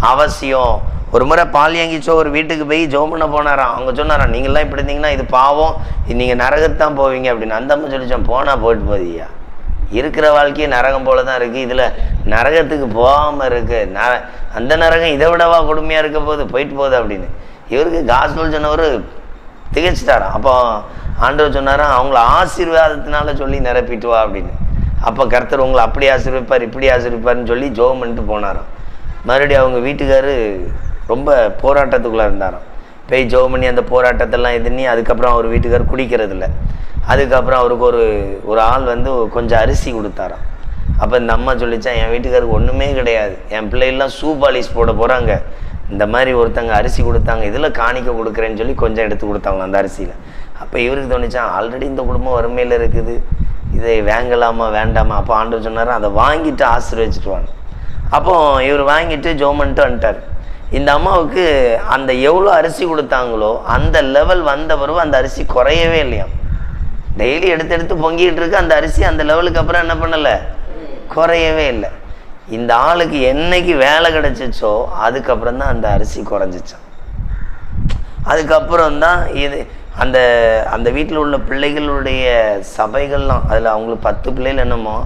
அவசியம். ஒரு முறை பால் ஒரு வீட்டுக்கு போய் ஜோம் பண்ண போனாராம். அவங்க சொன்னாராம் நீங்களாம் இப்படி இருந்தீங்கன்னா இது பாவம். நீங்கள் நரகத்தான் போவீங்க அப்படின்னு. அந்த அம்மா சொல்லிச்சோம் போனால் போயிட்டு போதியா? இருக்கிற வாழ்க்கையே நரகம் போல தான் இருக்குது இதில் நரகத்துக்கு போகாமல் இருக்குது நர அந்த நரகம் இதை விடவா கொடுமையாக இருக்க போகுது? போயிட்டு போகுது அப்படின்னு. இவருக்கு காஸ்பல் சொன்னவர் திகச்சிட்டாராம். அப்போ ஆண்டவர் சொன்னாராம் அவங்கள ஆசீர்வாதத்தினால சொல்லி நிரப்பிட்டு வா அப்படின்னு. அப்போ கர்த்தர் உங்களை அப்படி ஆசீர்விப்பார் இப்படி ஆசீர்விப்பார்னு சொல்லி ஜோம் பண்ணிட்டு போனாராம். மறுபடியும் அவங்க வீட்டுக்காரு ரொம்ப போராட்டத்துக்குள்ளே இருந்தாராம். போய் ஜோம் பண்ணி அந்த போராட்டத்தெல்லாம் இது பண்ணி அதுக்கப்புறம் அவர் வீட்டுக்கார் குடிக்கிறதில்ல. அதுக்கப்புறம் அவருக்கு ஒரு ஒரு ஆள் வந்து கொஞ்சம் அரிசி கொடுத்தாராம். அப்போ இந்த அம்மா சொல்லிச்சான் என் வீட்டுக்காருக்கு ஒன்றுமே கிடையாது. என் பிள்ளைகள்லாம் ஷூ பாலிஷ் போட போகிறாங்க இந்த மாதிரி ஒருத்தங்க அரிசி கொடுத்தாங்க. இதில் காணிக்க கொடுக்குறேன்னு சொல்லி கொஞ்சம் எடுத்து கொடுத்தாங்களாம் அந்த அரிசியில். அப்போ இவருக்கு தோணிச்சான் ஆல்ரெடி இந்த குடும்பம் வறுமையில் இருக்குது. இதை வாங்கலாமா வேண்டாமா? அப்போ ஆண்டவர் சொன்னார் அதை வாங்கிட்டு ஆசீர்வச்சிட்டு வாங்க அப்போ இவர் வாங்கிட்டு ஜோமன்ட்டு வந்துட்டார். இந்த அம்மாவுக்கு அந்த எவ்வளோ அரிசி கொடுத்தாங்களோ அந்த லெவல் வந்த பிறகு அந்த அரிசி குறையவே இல்லையாம். டெய்லி எடுத்து எடுத்து பொங்கிட்டு இருக்கு அந்த அரிசி அந்த லெவலுக்கு அப்புறம் என்ன பண்ணலை? குறையவே இல்லை. இந்த ஆளுக்கு என்னைக்கு வேலை கிடைச்சிச்சோ அதுக்கப்புறம் தான் அந்த அரிசி குறைஞ்சிச்சான் அதுக்கப்புறம் தான் இது அந்த அந்த வீட்டில் உள்ள பிள்ளைகளுடைய சபைகள்லாம் அதில் அவங்களுக்கு பத்து பிள்ளைகள் என்னமோ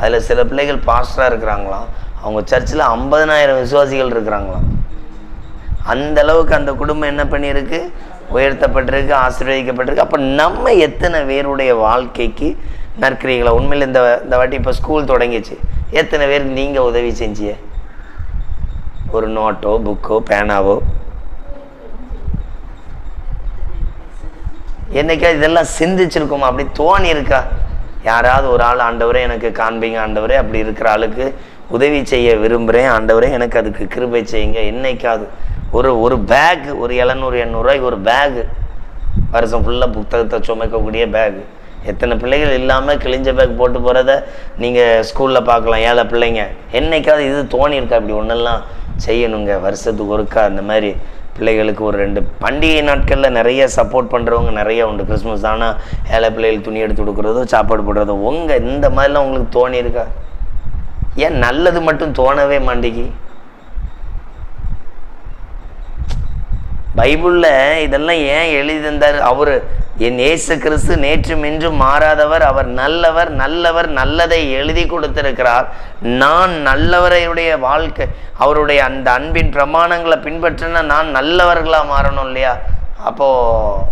அதில் சில பிள்ளைகள் பாஸ்டராக இருக்கிறாங்களாம். அவங்க சர்ச்சில் ஐம்பதனாயிரம் விசுவாசிகள் இருக்கிறாங்களாம். அந்த அளவுக்கு அந்த குடும்பம் என்ன பண்ணியிருக்கு? உயர்த்தப்பட்டிருக்கு ஆசீர்வதிக்கப்பட்டிருக்கு. அப்போ நம்ம எத்தனை பேருடைய வாழ்க்கைக்கு நற்கிரிகளை உண்மையில் இந்த இந்த வாட்டி இப்போ ஸ்கூல் தொடங்கிச்சு. எத்தனை பேருக்கு நீங்கள் உதவி செஞ்சிய ஒரு நோட்டோ புக்கோ பேனாவோ என்னைக்கா இதெல்லாம் சிந்திச்சிருக்கோமா? அப்படி தோணி இருக்கா? யாராவது ஒரு ஆள் ஆண்டவரே எனக்கு காண்பீங்க ஆண்டவரே அப்படி இருக்கிற ஆளுக்கு உதவி செய்ய விரும்புகிறேன் ஆண்டவரே எனக்கு அதுக்கு கிருபை செய்யுங்க. என்னைக்காவது ஒரு ஒரு பேக் ஒரு எழுநூறு எண்ணூறுரூவாய்க்கு ஒரு பேகு வருஷம் ஃபுல்லாக புத்தகத்தை சுமைக்கக்கூடிய பேகு எத்தனை பிள்ளைகள் இல்லாமல் கிழிஞ்ச பேக் போட்டு போகிறத நீங்கள் ஸ்கூலில் பார்க்கலாம் ஏழை பிள்ளைங்க. என்னைக்காவது இது தோணி இருக்கா இப்படி ஒன்றெல்லாம் செய்யணுங்க. வருஷத்துக்கு ஒருக்கா அந்த மாதிரி பிள்ளைகளுக்கு ஒரு ரெண்டு. பண்டிகை நாட்களில் நிறைய சப்போர்ட் பண்ணுறவங்க நிறைய உண்டு. கிறிஸ்மஸ் ஆனால் ஏழை பிள்ளைகள் துணி எடுத்து கொடுக்குறதோ சாப்பாடு போடுறதோ உங்கள் இந்த மாதிரிலாம் உங்களுக்கு தோணி இருக்கா ஏன் நல்லது மட்டும் தோணவே மாட்டேங்கி? பைபிளில் இதெல்லாம் ஏன் எழுதி தந்தார் அவர் என் ஏசு கிறிஸ்து நேற்றும் இன்றும் மாறாதவர் அவர் நல்லவர் நல்லவர் நல்லதை எழுதி கொடுத்திருக்கிறார். நான் நல்லவரையுடைய வாழ்க்கை அவருடைய அந்த அன்பின் பிரமாணங்களை பின்பற்றினா நான் நல்லவர்களாக மாறணும் இல்லையா? அப்போது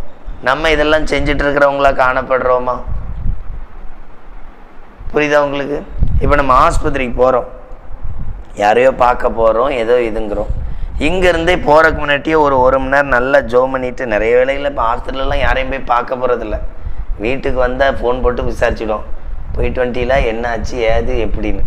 நம்ம இதெல்லாம் செஞ்சிட்டு இருக்கிறவங்களா காணப்படுறோமா? புரியுதா உங்களுக்கு? இப்போ நம்ம ஆஸ்பத்திரிக்கு போகிறோம் யாரையோ பார்க்க போகிறோம் ஏதோ இதுங்கிறோம். இங்கேருந்தே போகிறதுக்கு முன்னாடியே ஒரு ஒரு மணி நேரம் நல்லா ஜோ பண்ணிட்டு நிறைய வேலைகளில் இப்போ ஹாஸ்பிட்டலெலாம் யாரையும் போய் பார்க்க போகிறதில்ல வீட்டுக்கு வந்தால் ஃபோன் போட்டு விசாரிச்சிடும். போயிட்டு வந்துட்டீங்களா என்ன ஆச்சு ஏது எப்படின்னு.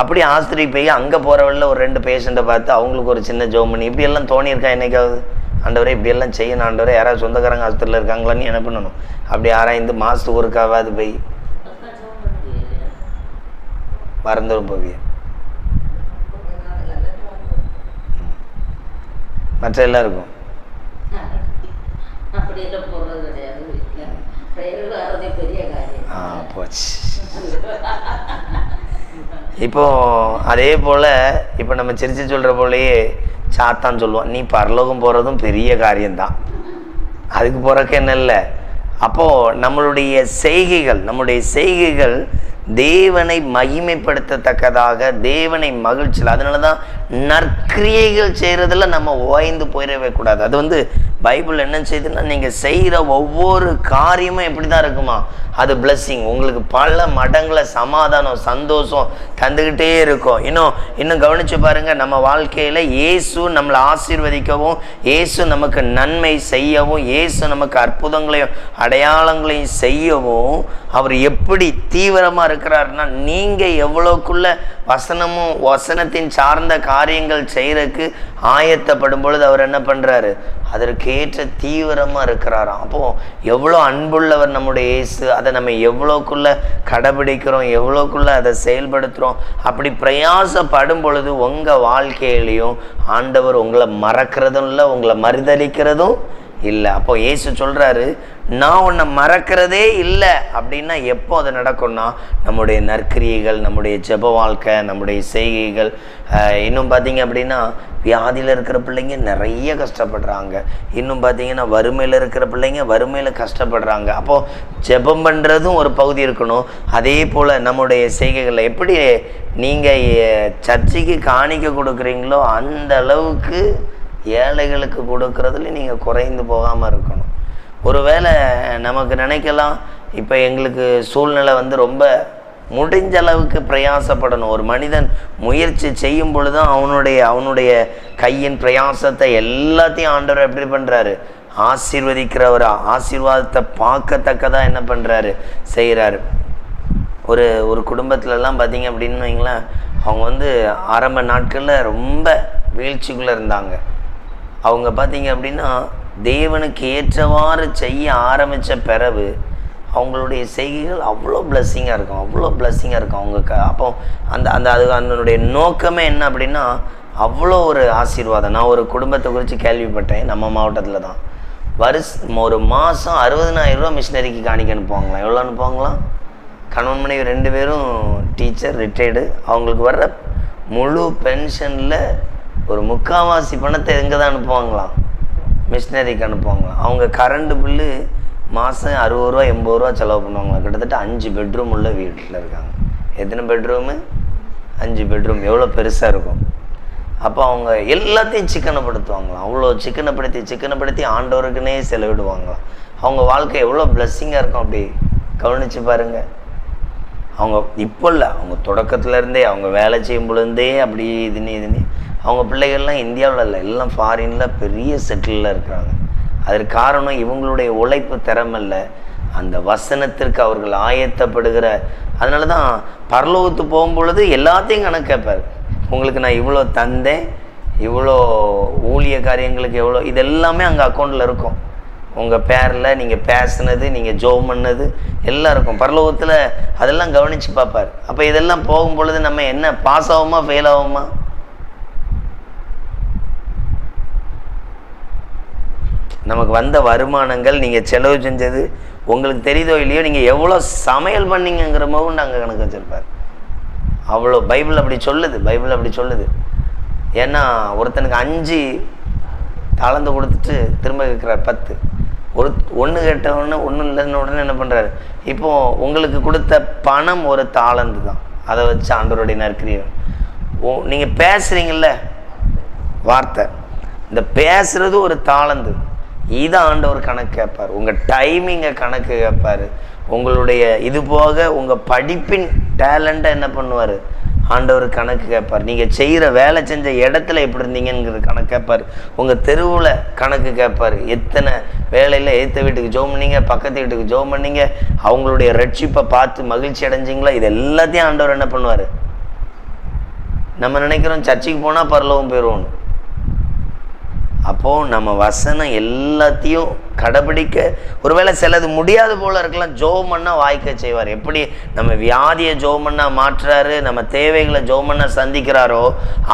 அப்படி ஆஸ்பத்திரிக்கு போய் அங்கே போகிறவழில் ஒரு ரெண்டு பேஷண்ட்டை பார்த்து அவங்களுக்கு ஒரு சின்ன ஜோம் பண்ணி இப்படியெல்லாம் தோணியிருக்கா என்னைக்காவது? ஆண்டவரே இப்படியெல்லாம் செய்யணும் ஆண்டவரே. யாராவது சொந்தக்காரங்க ஆஸ்பத்திரியில் இருக்காங்களான்னு என்ன பண்ணணும்? அப்படி ஆராய்ந்து மாதத்துக்கு ஒருக்காவது போய் ஜோம் மறந்துடும் போவிய. மற்ற எல்லாருக்கும். ஆ போச்சு. இப்போ அதே போல் இப்போ நம்ம சிரிச்சு சொல்கிற போலயே சாத்தான் சொல்லுவான். நீ பரலோகம் போகிறதும் பெரிய காரியம்தான். அதுக்கு போகிறக்கு என்ன இல்லை? அப்போது நம்மளுடைய செய்கைகள் நம்முடைய செய்கைகள் தேவனை மகிமைப்படுத்தத்தக்கதாக தேவனை மகிழ்ச்சியில் அதனால தான் நற்கிரியைகள் செய்கிறதுல நம்ம ஓய்ந்து போயிடவே கூடாது. அது வந்து பைபிள் என்ன செய்யுதுன்னா நீங்கள் செய்கிற ஒவ்வொரு காரியமும் எப்படி தான் இருக்குமா? அது பிளஸ்ஸிங் உங்களுக்கு பல மடங்களை சமாதானம் சந்தோஷம் தந்துக்கிட்டே இருக்கும். இன்னும் இன்னும் கவனிச்சு பாருங்கள் நம்ம வாழ்க்கையில் இயேசு நம்மளை ஆசீர்வதிக்கவும் இயேசு நமக்கு நன்மை செய்யவும் இயேசு நமக்கு அற்புதங்களையும் அடையாளங்களையும் செய்யவும் அவர் எப்படி தீவிரமாக இருக்கிறாருன்னா நீங்கள் எவ்வளோக்குள்ளே வசனமும் வசனத்தின் சார்ந்த காரியங்கள் செய்கிறதுக்கு ஆயத்தப்படும் பொழுது அவர் என்ன பண்றாரு? அதற்கேற்ற தீவிரமாக இருக்கிறாராம். அப்போது எவ்வளோ அன்புள்ளவர் நம்முடைய இயேசு அதை நம்ம எவ்வளோக்குள்ள கடைபிடிக்கிறோம் எவ்வளோக்குள்ளே அதை செயல்படுத்துகிறோம் அப்படி பிரயாசப்படும் பொழுது உங்கள் வாழ்க்கையிலையும் ஆண்டவர் உங்களை மறக்கிறதும் இல்லை உங்களை மறுதளிக்கிறதும் இல்லை. அப்போ இயேசு சொல்கிறாரு நான் உன்னை மறக்கிறதே இல்லை. அப்படின்னா எப்போ அது நடக்கும்னா நம்முடைய நற்கிரியைகள் நம்முடைய ஜெப வாழ்க்கை நம்முடைய செய்கைகள் இன்னும் பார்த்தீங்க அப்படின்னா வியாதியில் இருக்கிற பிள்ளைங்க நிறைய கஷ்டப்படுறாங்க. இன்னும் பார்த்தீங்கன்னா வறுமையில் இருக்கிற பிள்ளைங்க வறுமையில் கஷ்டப்படுறாங்க. அப்போது ஜெபம் பண்ணுறதும் ஒரு பகுதி இருக்கணும். அதே போல் நம்முடைய செய்கைகளில் எப்படி நீங்கள் சர்ச்சைக்கு காணிக்க கொடுக்குறீங்களோ அந்த அளவுக்கு ஏழைகளுக்கு கொடுக்கறதுல நீங்கள் குறைந்து போகாமல் இருக்கணும். ஒருவேளை நமக்கு நினைக்கலாம் இப்போ எங்களுக்கு சூழ்நிலை வந்து ரொம்ப முடிஞ்ச அளவுக்கு பிரயாசப்படணும். ஒரு மனிதன் முயற்சி செய்யும் பொழுது அவனுடைய அவனுடைய கையின் பிரயாசத்தை எல்லாத்தையும் ஆண்டவர் எப்படி பண்ணுறாரு ஆசீர்வதிக்கிறவர் ஆசீர்வாதத்தை பார்க்கத்தக்கதாக என்ன பண்ணுறாரு செய்கிறாரு ஒரு ஒரு குடும்பத்துலலாம் பார்த்தீங்க அப்படின்னு வைங்களேன் அவங்க வந்து ஆரம்ப நாட்களில் ரொம்ப வீழ்ச்சிக்குள்ளே இருந்தாங்க. அவங்க பார்த்தீங்க அப்படின்னா தேவனுக்கு ஏற்றவாறு செய்ய ஆரம்பித்த பிறகு அவங்களுடைய செய்கைகள் அவ்வளோ பிளஸ்ஸிங்காக இருக்கும் அவ்வளோ பிளஸ்ஸிங்காக இருக்கும். அவங்க க அப்போ அந்த அந்த அது அதனுடைய நோக்கமே என்ன அப்படின்னா அவ்வளோ ஒரு ஆசீர்வாதம். நான் ஒரு குடும்பத்தை குறித்து கேள்விப்பட்டேன் நம்ம மாவட்டத்தில் தான். வருஷ் ஒரு மாதம் அறுபதனாயிரம் ரூபா மிஷினரிக்கு காணிக்க அனுப்புவாங்களாம் எவ்வளோ அனுப்புவாங்களாம் கணவன் மனைவி ரெண்டு பேரும் டீச்சர் ரிட்டையர்டு அவங்களுக்கு வர்ற முழு பென்ஷனில் ஒரு முக்கால்வாசி பணத்தை எங்கே தான் அனுப்புவாங்களாம்? மிஷினரிக்கு அனுப்புவாங்களாம். அவங்க கரண்ட் பில்லு மாதம் அறுபது ரூபா எண்பது ரூபா செலவு பண்ணுவாங்களாம். கிட்டத்தட்ட அஞ்சு பெட்ரூம் உள்ள வீட்டில் இருக்காங்க. எத்தனை பெட்ரூமு அஞ்சு பெட்ரூம் எவ்வளோ பெருசாக இருக்கும்? அப்போ அவங்க எல்லாத்தையும் சிக்கனப்படுத்துவாங்களாம். அவ்வளோ சிக்கனப்படுத்தி சிக்கனப்படுத்தி ஆண்டவருக்குன்னே செலவிடுவாங்களாம். அவங்க வாழ்க்கை எவ்வளோ பிளஸ்ஸிங்காக இருக்கும் அப்படி? கவனிச்சு பாருங்கள் அவங்க இப்போ இல்லை. அவங்க தொடக்கத்துலேருந்தே அவங்க வேலை செய்யும் பொழுதே அப்படி இதுன்னு இதுன்னு. அவங்க பிள்ளைகள்லாம் இந்தியாவில் இல்லை எல்லாம் ஃபாரினில் பெரிய செட்டிலில் இருக்கிறாங்க. அதற்கு காரணம் இவங்களுடைய உழைப்பு திறமல்ல அந்த வசனத்திற்கு அவர்கள் ஆயத்தப்படுகிற அதனால தான் பரலோகத்து போகும்பொழுது எல்லாத்தையும் கணக்கு கேட்பார். உங்களுக்கு நான் இவ்வளோ தந்தேன் இவ்வளோ ஊழிய காரியங்களுக்கு எவ்வளோ இது எல்லாமே அங்கே அக்கௌண்ட்டில் இருக்கும். உங்கள் பேரில் நீங்கள் பேசுனது நீங்கள் ஜோம் பண்ணது எல்லாம் இருக்கும். பரலோகத்தில் அதெல்லாம் கவனித்து பார்ப்பார். அப்போ இதெல்லாம் போகும் பொழுது நம்ம என்ன பாஸ் ஆகுமா ஃபெயில் ஆகுமா? நமக்கு வந்த வருமானங்கள் நீங்கள் செலவு செஞ்சது உங்களுக்கு தெரியுதோ இல்லையோ நீங்கள் எவ்வளோ சமையல் பண்ணீங்கங்கிற மாதிரி நாங்கள் கணக்கு வச்சுருப்பார். அவ்வளோ பைபிள் அப்படி சொல்லுது பைபிள் அப்படி சொல்லுது. ஏன்னா ஒருத்தனுக்கு அஞ்சு தாளந்து கொடுத்துட்டு திரும்ப கேட்குறார் பத்து. ஒரு ஒன்று கேட்டவுடனே ஒன்றும் இல்லைன்னு உடனே என்ன பண்ணுறாரு இப்போது உங்களுக்கு கொடுத்த பணம் ஒரு தாளந்து தான். அதை வச்சு ஆண்டவருடைய நற்கிரியம் ஓ நீங்கள் பேசுகிறீங்கள்ல வார்த்தை. இந்த பேசுகிறது ஒரு தாளந்து. இதை ஆண்டவர் கணக்கு கேட்பார். உங்கள் டைமிங்கை கணக்கு கேட்பார். உங்களுடைய இது போக உங்கள் படிப்பின் டேலண்ட்டை என்ன பண்ணுவார்? ஆண்டவர் கணக்கு கேட்பார். நீங்கள் செய்கிற வேலை செஞ்ச இடத்துல எப்படி இருந்தீங்கங்கிறது கணக்கு கேட்பார். உங்கள் தெருவில் கணக்கு கேட்பார். எத்தனை வேலையில் ஏற்ற வீட்டுக்கு ஜோம் பண்ணீங்க பக்கத்து வீட்டுக்கு ஜோம் பண்ணீங்க அவங்களுடைய ரட்சிப்பை பார்த்து மகிழ்ச்சி அடைஞ்சிங்களா? இது எல்லாத்தையும் ஆண்டவர் என்ன பண்ணுவார்? நம்ம நினைக்கிறோம் சர்ச்சுக்கு போனால் பரலவும் போயிடுவோம் அப்போது நம்ம வசனம் எல்லாத்தையும் கடைபிடிக்க ஒருவேளை சிலது முடியாது போல இருக்கலாம் ஜோம் பண்ணால் வாய்க்க செய்வார். எப்படி நம்ம வியாதியை ஜோம் மாற்றுறாரு நம்ம தேவைகளை ஜோமன்னா சந்திக்கிறாரோ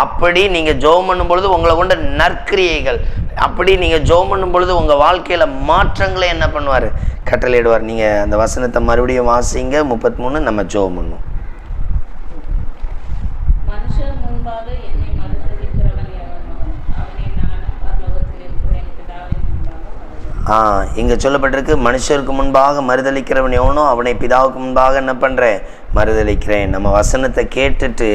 அப்படி நீங்கள் ஜோம் பண்ணும் பொழுது உங்களை கொண்ட நற்கிரியைகள் அப்படி நீங்கள் ஜோம் பண்ணும் பொழுது உங்கள் வாழ்க்கையில் மாற்றங்களை என்ன பண்ணுவார்? கட்டளையிடுவார். நீங்கள் அந்த வசனத்தை மறுபடியும் வாசிங்க. முப்பத்தி மூணு நம்ம ஜோம் பண்ணும் மனுஷர் முன்பாக இங்கே சொல்லப்பட்டிருக்கு மனுஷருக்கு முன்பாக மறுதளிக்கிறவன் எவனோ அவனை பிதாவுக்கு முன்பாக என்ன பண்ணுறேன் மறுதளிக்கிறேன் நம்ம வசனத்தை கேட்டுட்டு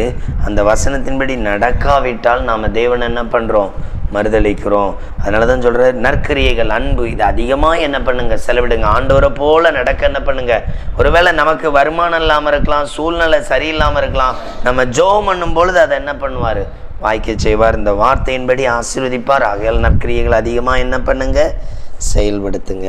அந்த வசனத்தின்படி நடக்காவிட்டால் நாம் தேவன் என்ன பண்ணுறோம் மறுதளிக்கிறோம் அதனால தான் சொல்கிற நற்கிரியைகள் அன்பு இது அதிகமாக என்ன பண்ணுங்க? செலவிடுங்க. ஆண்டவரை போல நடக்க என்ன பண்ணுங்க? ஒருவேளை நமக்கு வருமானம் இல்லாமல் இருக்கலாம் சூழ்நிலை சரியில்லாமல் இருக்கலாம் நம்ம ஜோம் பண்ணும் பொழுது அதை என்ன பண்ணுவார்? வாய்க்க செய்வார். இந்த வார்த்தையின்படி ஆசீர்வதிப்பார். ஆகையால் நற்கிரியைகள் அதிகமாக என்ன பண்ணுங்க? செயல்படுத்துங்க.